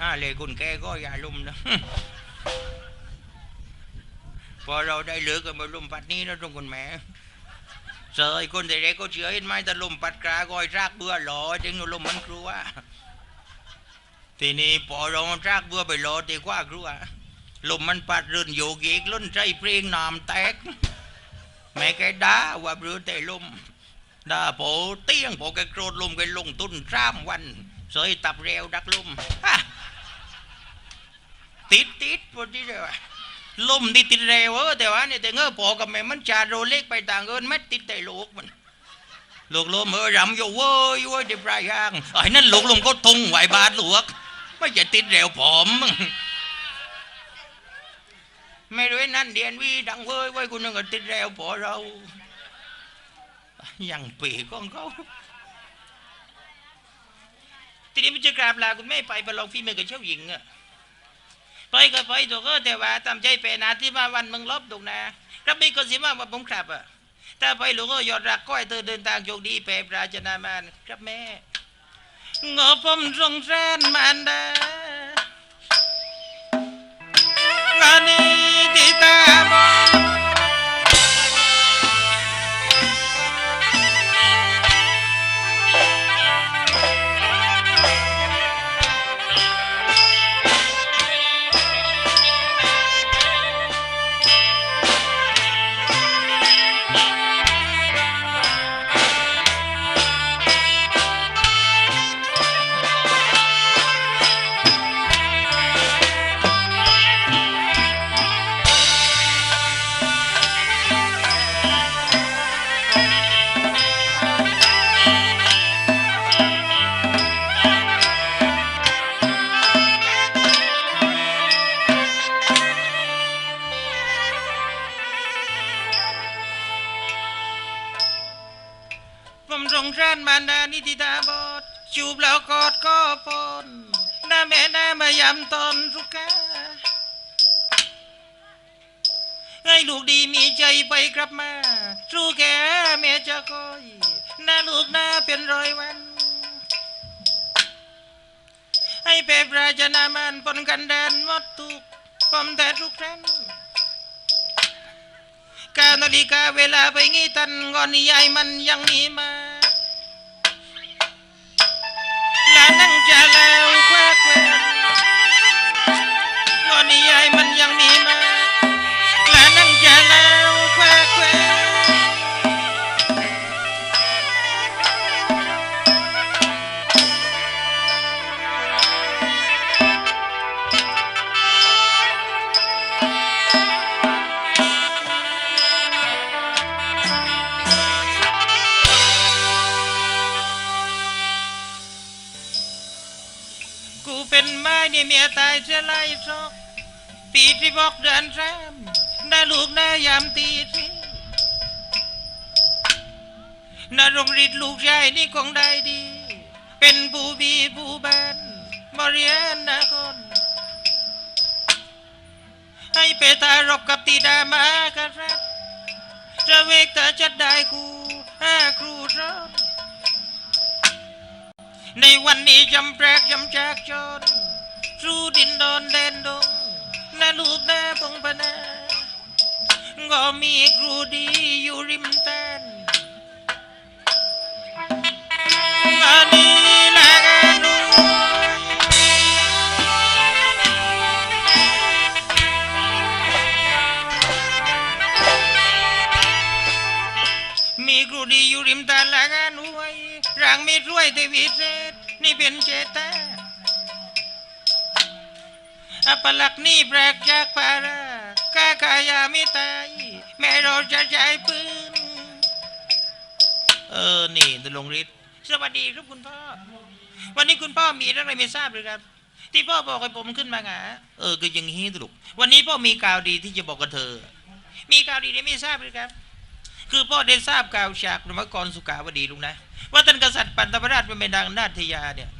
อ่าเลยคุณแกก็อย่าลุ่มนะพอเราได้เหลือกันมาลุ่มปัดนี้นะตรงคุณแม่เสยคนแต่เด็กก็เชื่อเห็นไหมแต่ลุ่มปัดกราก้อยรากเบื่อหลอจึงลุ่มมันครัวทีนี้พอเรารากเบื่อไปหลอดีกว่าครัวลุ่มมันปัดรื่นโยกเกล้นใจเพลงนามแตกแม่แกด่าว่าเรือแต่ลมด่าโปเตี้ยงโปแกโกรธลมแกลงตุ้นสามวันเสยตับเร็วดักลมฮะ ติดติดพอดีเลยวะลมที่ติดเร็วเออแต่ว่าเนี่ยแต่เงอพอกับแม่มันจาโรเล็กไปต่างเอินแม่ติดแต่ลูกมันลูกลมเออรำอยู่เว้ยเว้ยเดี๋ยวปลายยางไอ้นั่นลูกลมก็ตุงไหวบาทหลวก ไม่จะติดเร็วผอมไม่รู้นั่นเดียนวีดังเว้ยเว้ยคุณนึกว่าติดแล้วพอเรายังปีกของเขาทีนี้มันจะกราบลาคุณแม่ไปประลองฝีมือกับเจ้าหญิงอะ ไปก็ไปตัวก็แต่ว่าตามใจเป็นอาที่มาวันมึงลบถูกนะครับไม่ก็สิมาว่าผมครับอะถ้าไปหลวงก็ยอดรักก้อยเธอเดินทางโชคดีไปปราชนามานครับแม่งอผมสงสารมันดา มายำตอนสุกาให้ลูกดีมีใจไปกลับมา สู้แกแม่จะคอยหน้าลูกหน้าเป็นร้อยวัน ให้เปรปราชนามันปนกันแดนหมดทุกผมแต่ทุกครั้งกานาฬิกาเวลาไปงี้ตันก่อนยายมันยังมีมาลานั่งจะแล้ว นี่เมียตายจะไล่ซอกปีที่บอกเดือนสามได้ลูกได้ยามตีสี่นรงฤทธิ์ลูกชายนี่คงได้ดี เป็นผู้บีผู้แบนบริยานนาคนให้ไปตารบกับตีดามากษัตริย์จะเวกแต่จัดได้กูห้าครูรอนในวันนี้จำแปลกจำแจกจน สู้ดินดอนดนดงนาลูกนาปงพนาก็มีครูดีอยู่ริมแตนอันนี้นะกันดูมีครูดีอยู่ริมตาลางานหวยร่างมีรวยแต่วิเศษนี่เป็นเจตา อัปลักษณ์นี่แปลกจากปารากากายาไม่ตายแม่เราจะใช้ปืน เออ นี่ตลงฤทธิ์สวัสดีครับคุณพ่อ วันนี้คุณพ่อมีเรื่องอะไรไม่ทราบหรือครับ ที่พ่อบอกให้ผมขึ้นมาหาเออคืออย่างนี้ตลุกวันนี้พ่อมีข่าวดีที่จะบอกกับเธอ มีข่าวดีที่ไม่ทราบหรือครับ คือพ่อได้ทราบข่าวจากพระกรสุขาวดีลุงนะ ว่าท่านกษัตริย์ปันตพราชเป็นเมดังนาทยาเนี่ย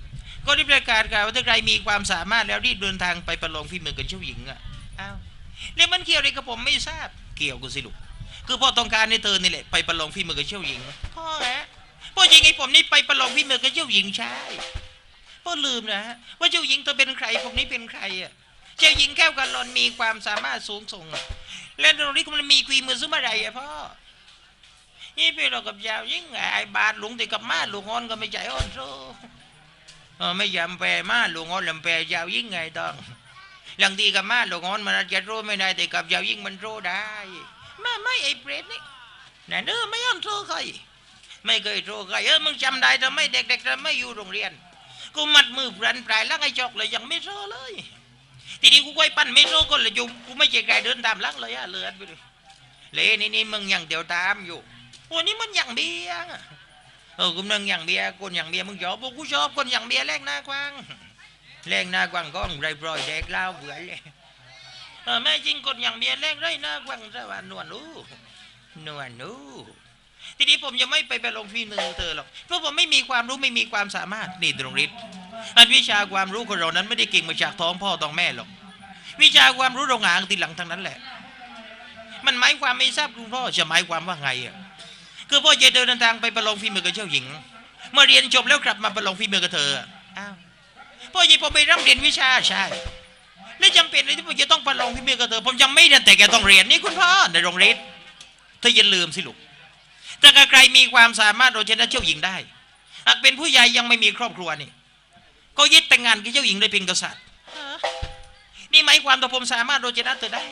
ก็ได้ประกาศข่าวว่าถ้าใครมีความสามารถแล้วรีบเดินทางไปประลองฝีมือกับเจ้าหญิงอะอ้าวแล้วมันเกี่ยวอะไรกับผมไม่ทราบเกี่ยวกูสิลูกคือพ่อต้องการให้เธอนี่แหละไปประลองฝีมือกับเจ้าหญิงพ่อฮะพ่อยิงไอ้ผมนี่ไปประลองฝีมือกับเจ้าหญิงใช่พ่อลืมนะะว่าเจ้าหญิงเธอเป็นใครผมนี่เป็นใครอะเจ้าหญิงแก้วกันลอนมีความสามารถสูงส่งและตรงนี้มันมีควีมือซุ่มอะไรอะพ่อนี่ป็นเรากับยาวยิ่งไอ้บาทหลวงติดกับมาหลวงอ่อนก็ไม่ใจอ่อนโซเออ ไม่ยำแปรมาหลวงอ่อนลำแปรยาวยิ่งไงต้องหลังตีกับมาหลวงอ่อนมันอาจจะรู้ไม่ได้แต่กับยาวยิ่งมันรู้ได้ม่ไม่ไอ้เปรตนี่นั่นเออไม่อ่อนโซใครไม่เคยโทรใครเออมึงจำได้ทำไมเด็กๆทำไมอยู่โรงเรียนกูมัดมือปรันปลายล้วไอ้จอกเลยยังไม่โทรเลยทีนี้กูไว้ปั้นไม่โทรก็เลยอยู่กูไม่ใช่ใครเดินตามหลังเลยอะเลือดไปเลยเละนี่นี่มึงยังเดี๋ยวตามอยู่วันนี้มันยังเบี้ยงอะ เออกูมึงยังเบียร์คนอยังเบียร์มึงชอบกกูชอบคนอยังเบียร์แรงหน้ากว้างแรงหน้ากว้างก็ไรปล่อยเด็กเล่าเบื่อเลยเออแม่จริงคนอยังเบียร์แรงไรหน้ากว้างซะว่านวลนู้นวลนู้ทีนี้ผมยังไม่ไปไปลงฝีมือเธอหรอกเพราะผมไม่มีความรู้ไม่มีความสามารถนี่ตรงฤทธิ์อันวิชาความรู้ของเรานั้นไม่ได้เก่งมาจากท้องพ่อท้องแม่หรอกวิชาความรู้เราหางตีหลังทั้งนั้นแหละ มันหมายความไม่ทราบคุณพ่อจะหมายความว่าไงอะ คือพ่อจเดินทางไปประลองฝีมือกับเจ้าหญิง เมื่อเรียนจบแล้วกลับมาประลองฝีมือกับเธออ้าวพ่อจะผมไปร่ำเรียนวิชาใช่และจำเป็นเลยที่ผมจะต้องประลองฝีมือกับเธอ ผมยังไม่เรียนแต่แกต้องเรียนนี่คุณพ่อในโรงเรียนเธออย่าลืมสิลูกถ้าใครมีความสามารถเราชนะเจ้าหญิงได้หากเป็นผู้ใหญ่ยังไม่มีครอบครัวนี่ก็ยึดแต่งงานกับเจ้าหญิงได้เป็นกษัตริย์นี่หมายความว่าผมสามารถเราชนะเธอได้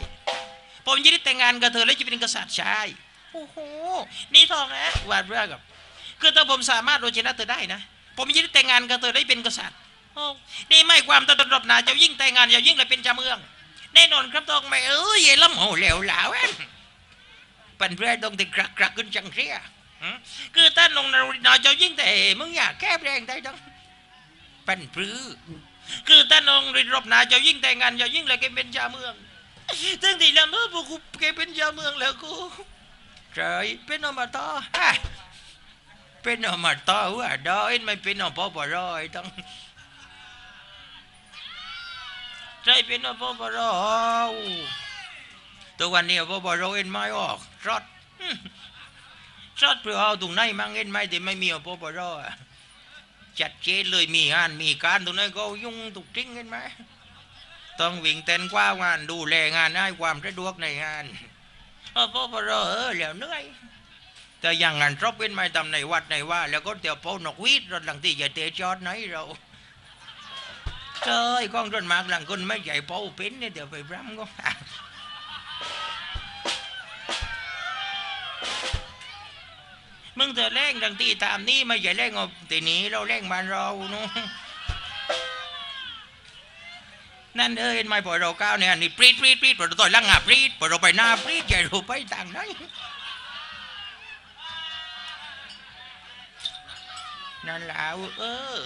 ผมยึดแต่งงานกับเธอแล้วจะเป็นกษัตริย์ใช่ โอ้โหนี่ทองนะวาดเรื่องกับคือถ้าผมสามารถเราชนะเธอได้นะ ผมยึดแต่งงานกับเธอได้เป็นกษัตริย์โอ้นี่ไม่ความตระดบนาเจ้ายิ่งแต่งงานเจ้ายิ่งเลยเป็นเจ้าเมือง แน่นอนครับทองไม่เอ้ยเย่ล้ำโหเหลวหลาวเอ็นปันเพื่อต้องติดกรักกรักขึ้นจังเสียคือท่านลงนรกนอยเจ้ายิ่งแต่มึงอยากแก้แรงได้ต้องปันปรือคือท่านลงริรบนาเจ้ายิ่งแต่งงานเจ้ายิ่งเลยแกเป็นจ้าเมืองตั้งแต่ละเมื่อพวกกูแกเป็นจ้าเมืองแล้วกู เฉยเป็นอมตะฮะเป็นอมตะว่าดอยไม่เป็นอปปรอยต้องใจเป็นอปปรอยตัววันนี้พ่อบเราเอ็นไม้ออกรอดอืมรอดเพื่อเอาตรงไหนมั่งเอ็นไม้แต่ไม่มีพ่อบรอะจัดเจนเลยมีงานมีการตรงนั้นก็ยุ่งตุกทิ้งเห็นไหมต้องวิ่งเต้นกว่างานดูแลงานให้ความสะดวกในงาน เออพ่อบเราเออแล้วเหนื่อยแต่อย่างงานรบเป็นไม่ทำในวัดในว่า แล้วก็เดี๋ยวเป้านกวีดรถหลังที่จะเตะจอดไหนเราเจ้ยกล้องรถมากหลังคนไม่ใหญ่เป้เป็นเนี่ยเดี๋ยวไปรำก็มึงเธอแรงดังที่ตามนี้ไม่ใช่แรงเอาตีนี้เราแรงมานเราเนาะ นั่นเอ้ยไม่พอเราก้าวเนี่ยนี่ปรีดปรีดปรีดพอเราต่อยลังอะปรีดพอเราไปหน้าปรีดใหญ่เราไปต่างไหนนั่นแหละเออ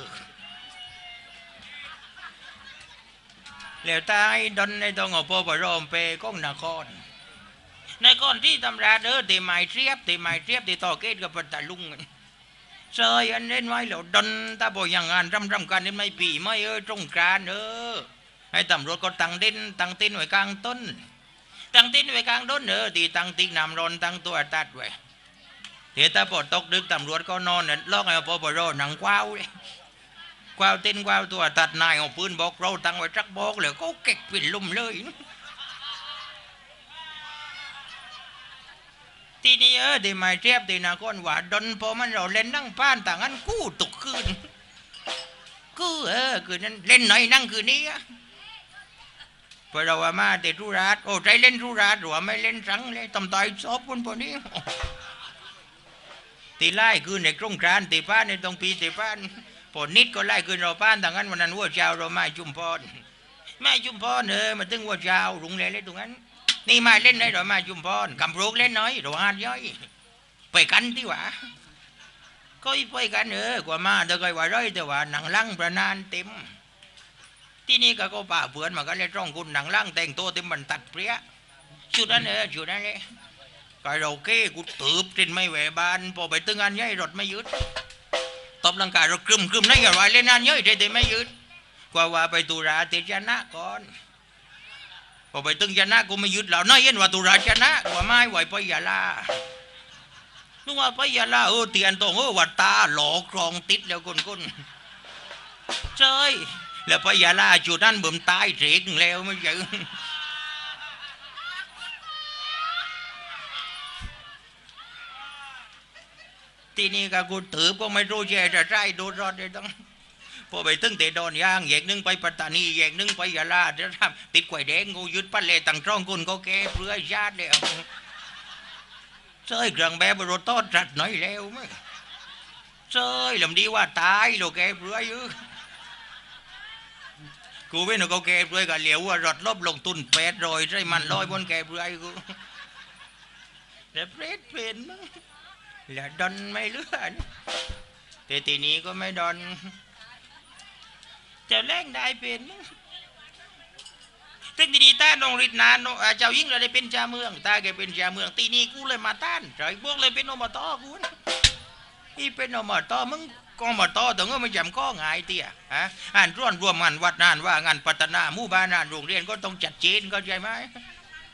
แล้วตายดอนในตองอพอพอรอมเปก้องนครในก้อนที่ตำราเด้อตีไม้เทียบตีไม้เทียบตีต่อเกตกับปัตตาลุงเซยอันเล่นไว้แล้วดนตาบออย่างงานรำรำกันนี่ไม่ปีไม่เออตรงกานเออ ให้ตำรวจก็ตั้งเด่นตั้งต้นไว้กลางต้น ตั้งต้นไว้กลางต้นเออตีตั้งติ๊กนำรอนตั้งตัวตัดไว้เดี๋ยวตาปอดตกดึกตำรวจก็นอนเนี่ยลอกไอ้ปอปรอหนังกว้าวเลยกว้าวเต้นกว้าวตัวตัดนายเอาปืนบอกเราตั้งไว้จักบอกเลยก็เก็กปิ่นลุ่มเลยทีนี้เออที่มาเทียบที่นาคนว่าดนพอมันเราเล่นนั่งป้านต่างกันกู้ตกคืนกู้เออคืนนั้นเล่นหน่อยนั่งคืนนี้อะ พอเราว่ามาแต่ทุราชโอ้ใจเล่นทุราชหรือว่าไม่เล่นสังเลยตำต่อยซอบคนพวกนี้ตีไล่คืนในกรงกรานตีป้านในตรงปีตีป้านพอนิดก็ไล่คืนเราป้านต่างกันวันนั้นวัวเจ้าเรามาจุ่มพรมาจุ่มพรเออมาตึงวัวเจ้ารุงเลยเลยตรงนั้น นี่มาเล่นได้หรอมาจุ่มพรกำลูกเล่นน้อยหรือว่าย่อย ไปกันที่หว่าก็ไปกันเออกว่ามาเดี๋ยวก็ว่าร้อยแต่ว่าหนังลังประนานเต็ม ที่นี่ก็ก็ป่าเพื่อนมาก็เลยจ้องคุณหนังลังแต่งตัวเต็มมันตัดเปรี้ยชุดนั้นเออชุดนั้นเลยก็เราเก้กูตืบตินไม่แหวบานพอไปตึงงานย่อยรถไม่ยึดตบร่างกายเรากรึมกรึมนั่นอย่าว่าเล่นงานย่อยได้แต่ไม่ยึดกว่าว่าไปตุราติจนะก่อนพอไปตึงชนะกูไม่ยึดแล้วน้อยเย็นว่าตุราชนะกว่าไม่ไหวไปยาลานึกว่าไปยาลาเออเตียนตรงเออวัดตาหลอกครองติดแล้วคนคนเจ้ย แล้วไปยาลาจุดนั้นบ่มตายเสียงแล้วไม่ใช่ทีนี้ก็กูถือก็ไม่รู้แย่จะใจโดนรอดเลยต้องพอไปตึงเตะดอนยางแยกหนึงไปปัตตานีแยกหนึงไปยาลาจะทำติดไข่แดงกูยึดปั้นเลยตั้งช่องคุณก็แก้เพื่อชาติแล้วเจ้ยเครื่องแบบรถต้อนจัดหน่อยแล้วมั้ยเจ้ยลำดีว่าตายโลแกเพื่ออยู่ กูไม่นึกเอาแกเพื่อกันเหลียวว่ารถลบลงทุนแปดรอยใช่มันลอยบนแกเพื่อกูแต่เพรสเป็นมั้งแล้วดอนไม่เลื่อนแต่ทีนี้ก็ไม่ดอนจะแรงได้เป็นมั้งถึงทีนี้ตาลงฤทธิ์นานเอ่อเจ้ายิ่งเราได้เป็นชาเมืองตาแกเป็นชาเมืองตีนี้กูเลยมาต้านใจพวกเลยเป็นอบตกูนะอีเป็นอบตมึง กอบตถึงก็ไม่จำก็ง่ายเตี้ยฮะอ่านร่วนรวมงานวัดนานว่างานพัฒนาหมู่บ้านงานโรงเรียนก็ต้องจัดเจนเข้าใจไหม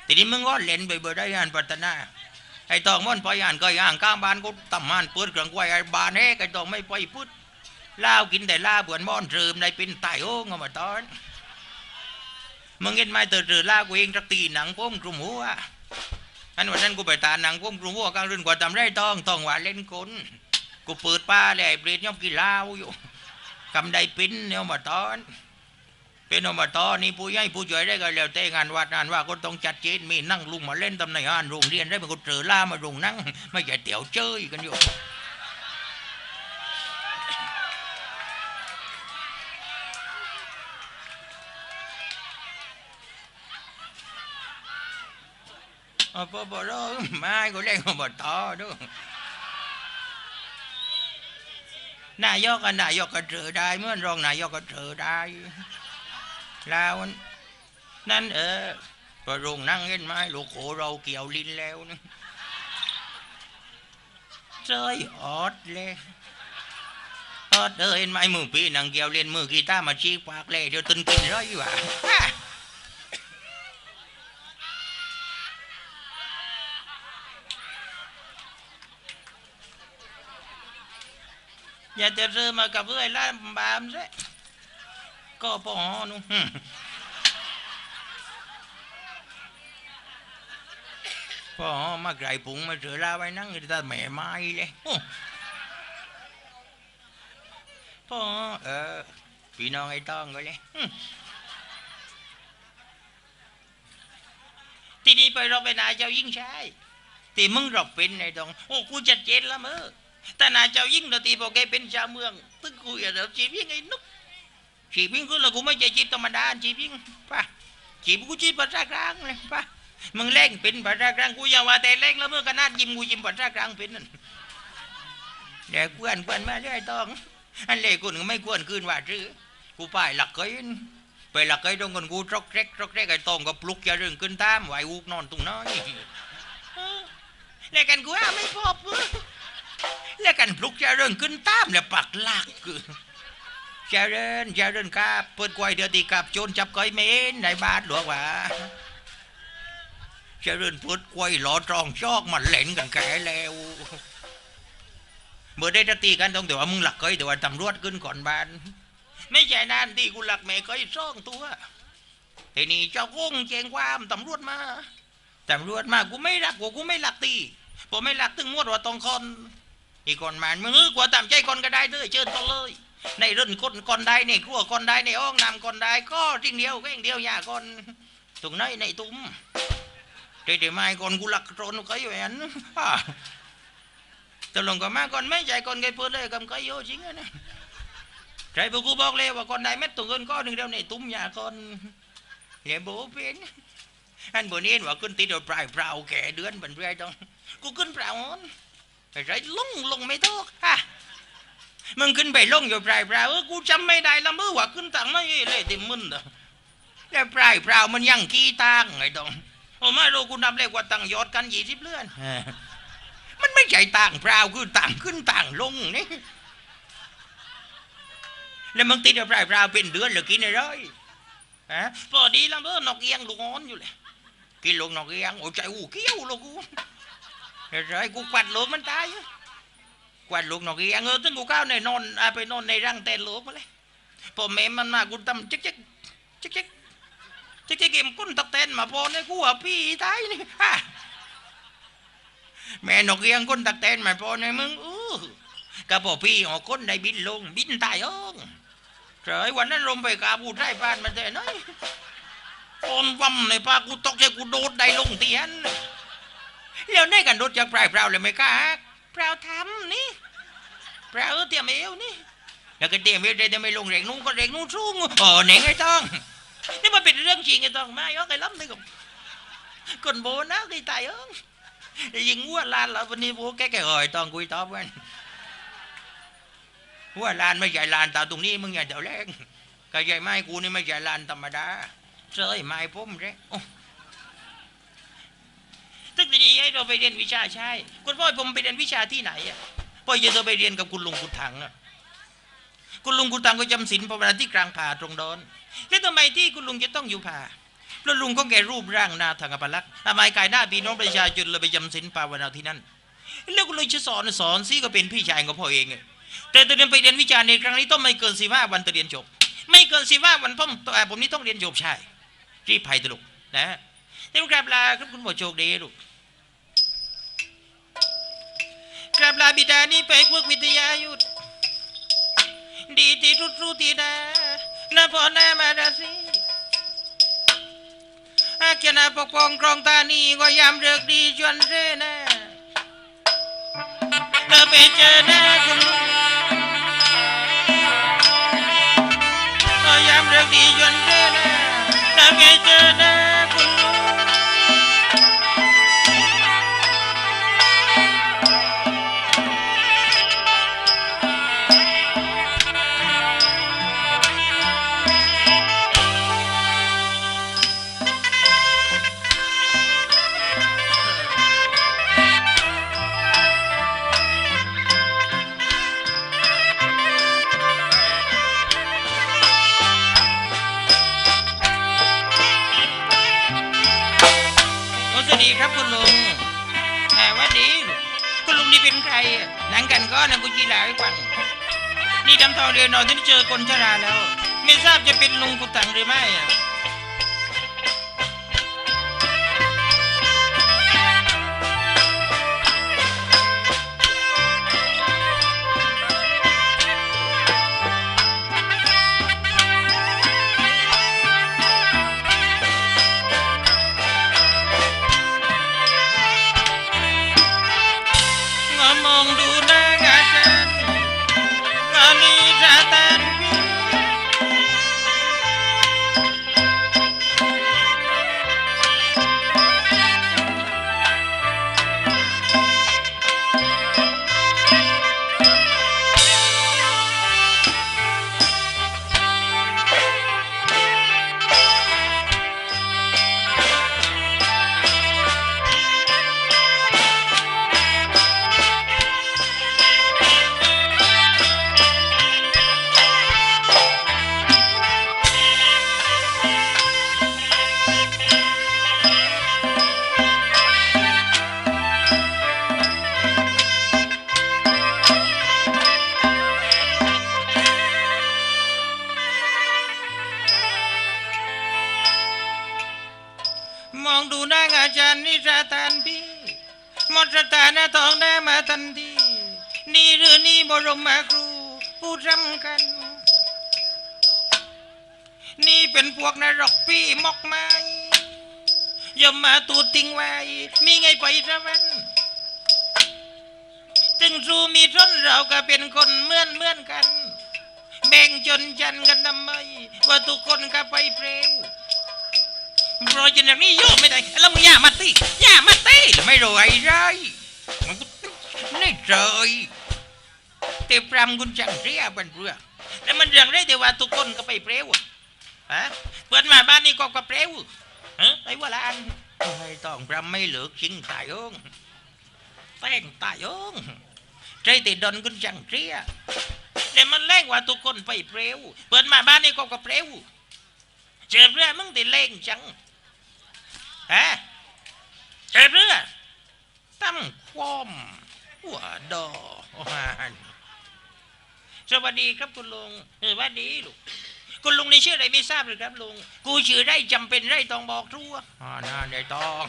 ทีนี้มึงก็เล่นไปเบอร์ได้งานพัฒนาไอ้ตองมันไปอ่านก็ย่างข้างบ้านก็ตำมานเปิดเครื่องไว้ไอ้บานเฮ้ไอ้ตองไม่ไปพุดเล้ากินแต่ล้าเบือนม่อนเริมได้เป็นไตโอ้งอบตอนมึงเห็นไหมเตือนล่ากูเองจักตีหนังพ้มกลุ่มหัวอันวันนั้นกูไปตาหนังพ้มกลุ่มหัวกลางเรือนกว่าทำไรตองตองว่าเล่นกล กูเปิดป้าเลยเปรตย่อมกินเหล้าอยู่กำไดปิ้นเนี่ยมาตอนเป็นอมาตอนนี่ผู้ใหญ่ผู้ช่วยได้ก็แล้วแต่งานวัดงานว่าก็ต้องจัดเจนมีนั่งลุงมาเล่นตำแหน่งงานโรงเรียนได้เมันก็เจอล่ามาโรงนั่งไม่ใช่เตี๋ยวเจ้ยกันอยู่ Ờ, bố bố đó mai của lên mà to đó น นายกกับนายกก็เจอได้เมื่อนรองนายกก็เจอได้แล้วนั่นเออพอโรงนั่งเห็นไหมลูกโขเราเกี่ยวลิ้นแล้วนะเจยออดเลยออดเออเห็นไหมมือปีนังเกี่ยวเล่นมือกีตาร์มาชี้ปากเลยเดี๋ยวตึนกินร้อยว่ะ อย่าจะเจอมากับเพื่อนล่ามบามซะก็ปอนุ่หึพอมาไกลปุงมาเจอลาไว้นั่งอยู่ตาแม่ไม้เลยพ่อเออพี่น้องไอ้ต้องก็เลยทีนี้ไปเรบไปนายเจ้ายิ่งใชายตีมึงรบเป็นไอ้ตองโอ้กูจัดเจนล้วมือ แต่นายเจ้ายิ่งเราตีบอกแกเป็นชาวเมืองตึ้งกูอย่าเดี๋ยวจีบยิ่งไอ้นุกจีบยิ่งกูละกูไม่ใช่จีบธรรมดาจีบยิ่งป่ะจีบกูจีบภาษากลางเลยป่ะมึงเล่งเป็นภาษากลางกูอย่าว่าแต่เล่งแล้วเมื่อขนาดยิ้มกูยิ้มภาษากลางเป็นนั่นเดี๋ยวกวนกวนมาเรื่อยต้องอันเล่กูก็ไม่กวนคืนว่าซื้อกูไปหลักเกยนไปหลักเกยตรงคนกูจอกแรกจอกแรกไอ้ตองก็ปลุกอย่าเรื่องขึ้นตามไหวอุกนอนตรงน้อยเออแล้วกันกูอะไม่พบเว้ย แล้วกันปลุกเจริญขึ้นตามแล้วปักลักคือเจริญเจริญครับเปิดกวยเดือดตีกับโจรจับก้อยเมนในบ้านหลวงว่าเจริญเปิดกวยหลอตรองชอกมันเล่นกันแก่แล้วเมื่อได้จะตีกันต้องแต่ว่ามึงหลักก้อยแต่ว่าตำรวจขึ้นก่อนบ้าน ไม่ใช่นานที่กูหลักแม่ก้อยซ่องตัวทีนี้เจ้ากุ้งแจ้งความตำรวจมาตำรวจมากูไม่รักกูกูไม่หลักตีผมไม่หลักตึงมวดว่าตองคน อีกคนมันมึงเอกว่าตามใจคนก็ได้เลยเชิญก็เลย ในรุ่นคนคนใดในครัวคนใดในห้องนำคนใดก็จริงเดียวก็อย่างเดียวอย่าคนตรงไหนในตุ้มเดี๋ยวไม่คนกูหลักโจนก็อยู่อันอ่าตกลงก็มาคนไม่ใจคนไกเปิดเลยกำก็โยจริงนะใจพวกกูบอกเลยว่าคนใดไม่ตรงกันก็หนึ่งเดียวในตุ้มอย่าคนเรียนโบเป็นอันบนนี้ว่าขึ้นติดเอาปลายเปล่าแก่เดือนเป็นเรื่อยต้องกูขึ้นเปล่าอ่อน ไอ้ไรลงลงไม่ถูกฮะมึงขึ้นไปลงอยู่ปลายเปล่าเออกูจำไม่ได้ละเมื่อว่าขึ้นตังไม่เลยติมึนเด้อแต่ปลายเปล่ามันยังขี้ตังไอ้ดองโอ้ไม่รู้กูนับเลขว่าตังยอดกันยี่สิบเลื่อนมันไม่ใช่ตังเปล่าคือตังขึ้นตังลงนี่แล้วมึงติดอาปลายเปล่าเป็นเดือนหรือกินอะไรฮะพอดีละเมื่อนกเอียงลูกอ่อนอยู่เลยกินลูกนกเอียงโอ้ใจอู้เกี้ยวลูกกู rồi กู quạt luộc มันตาย quạt luộc nó kia ngơ tới กู cao này non à ไปนอนในรังแต่ลูกมาเลยพอแม่มันมากูทำจิ๊กจิ๊กจิ๊กจิ๊กจิ๊กจิ๊กเกมกุ้นตักเต้นมาพอเนี่ยกูว่าพี่ตายนี่ฮะแม่นกเอียงกุ้นตักเต้นมาพอเนี่ยมึงอู้ก็พอพี่ออกก้นได้บินลงบินตายเองเฉยวันนั้นลมไปกาบูไทยบ้านมาแต่น้อยโอนวัมในปากูตกใจกูโดดได้ลงเตียน แล้วได้กันโดดจากปลายเปล่าเลยไหมกะเปล่าทำนี่เปล่าเออเตรียมเอวนี่แล้วก็เตรียมเอวได้ไม่ลงแรงนู้นก็แรงนู้นสูงเออเหน่งไอ้ต้องนี่มันเป็นเรื่องจริงไอ้ต้องไม่ยกไอ้ล้ำนี่กับคนโบนะไอ้ตายเอ้ยยิงวัวลานแล้ววันนี้โบแกแกเอ่ยต้องคุยตอบกันวัวลานไม่ใช่ลานตาตรงนี้มึงอย่าเดี๋ยวแรงก็ใหญ่ไม้กูนี่ไม่ใช่ลานธรรมดาเสยไม้พุ่มแร งโอ้ตึกดีๆให้เราไปเรียนวิชาใช่คุณพ่อผมไปเรียนวิชาที่ไหนอะพ่อจะไปเรียนกับคุณลุงคุณถังอะคุณลุงคุณตังก็จำศีลภาวนาที่กลางป่าตรงดอนแล้วทำไมที่คุณลุงจะต้องอยู่ป่าเพราะลุงก็แก่รูปร่างหน้าทางอัปลักษณ์ทำไมกายหน้าพี่น้องประชาชนเลยไปจำศีลภาวนาที่นั่นแล้วคุณลุงจะสอนสอนซิก็เป็นพี่ชายของพ่อเองแต่ตอนเรียนไปเรียนวิชาในครั้งนี้ต้องไม่เกินสิบห้าวันตอนเรียนจบ ไม่เกินสิบห้าวันผมเอ่อผมนี่ต้องเรียนจบใช่รีบภัยตลุกนะเดี๋ยวกราบลาครับคุณหมอโชคดีลูก กราบลาบิดานี่ไปพวกวิทยายุทธดีที่ทุดรู้ที่ดานาพอนามาดาสิอาเจนาปกป้องครองตานีก็ยามเลือกดีจวนเรนะเธอไปเจอหน้าคุณก็ยามเลือกดีจวนเรนะเธอไปเจอหน้า หมดสถานะทองหน้มาทันที นี่หรือนี่บรมครูผู้รำกัน นี่เป็นพวกนรกพี่มอกไม้ย่ามาตูดทิ้งไว้ มีไงไปสวรรค์ถึงสู้มีทนเราก็เป็นคนเหมือนเหมือนกัน แบ่งจนจันกันทำไม ว่าทุกคนก็ไปเปรว รอยจนอย่างนี้โยกไม่ได้แล้วมึงย่ามาตีย่ามาตีไม่รวยไรมันก็นี่เลยเตะปรำกุญจังเรียบันเรือแล้วมันเรื่องไรเดี๋ยวว่าทุกคนก็ไปเปรวฮะเปิดมาบ้านนี้ก็ก็เปรวฮะไอ้ว่าละอันไม่ต้องปรำไม่เหลือจริงตายองแต่งตายองใจติดดนกุญจังเรียแต่มันแรงว่าทุกคนไปเปรวเปิดมาบ้านนี้ก็ก็เปรวเจ็บเรือมึงติเล่งจัง ฮะเจ็บเรือตั้มความหัวดอวานสวัสดีครับคุณลุงสวัสดีลูกคุณลุงในชื่ออะไรไม่ทราบหรือครับลุง กูชื่อได้จำเป็นไรต้องบอกทั่วอ่าน่าได้ต้อง